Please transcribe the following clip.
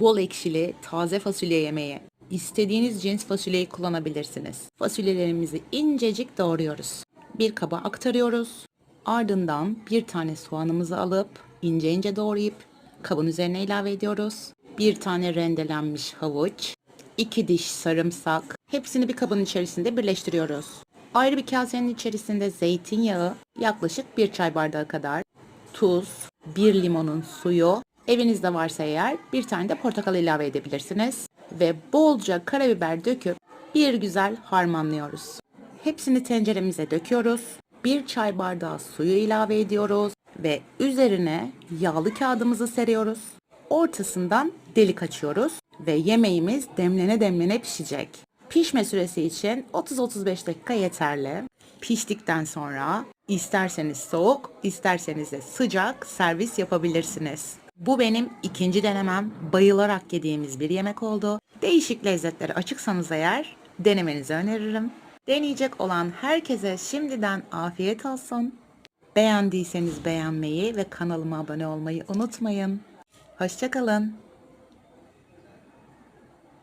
bol ekşili taze fasulye yemeği. İstediğiniz cins fasulyeyi kullanabilirsiniz. Fasulyelerimizi incecik doğruyoruz. Bir kaba aktarıyoruz. Ardından bir tane soğanımızı alıp ince ince doğrayıp kabın üzerine ilave ediyoruz. Bir tane rendelenmiş havuç, iki diş sarımsak. Hepsini bir kabın içerisinde birleştiriyoruz. Ayrı bir kasenin içerisinde zeytinyağı, yaklaşık bir çay bardağı kadar, tuz, bir limonun suyu, evinizde varsa eğer bir tane de portakal ilave edebilirsiniz. Ve bolca karabiber döküp bir güzel harmanlıyoruz. Hepsini tenceremize döküyoruz. Bir çay bardağı suyu ilave ediyoruz ve üzerine yağlı kağıdımızı seriyoruz. Ortasından delik açıyoruz ve yemeğimiz demlene demlene pişecek. Pişme süresi için 30-35 dakika yeterli. Piştikten sonra isterseniz soğuk, isterseniz de sıcak servis yapabilirsiniz. Bu benim ikinci denemem. Bayılarak yediğimiz bir yemek oldu. Değişik lezzetlere açıksanız eğer denemenizi öneririm. Deneyecek olan herkese şimdiden afiyet olsun. Beğendiyseniz beğenmeyi ve kanalıma abone olmayı unutmayın. Hoşçakalın.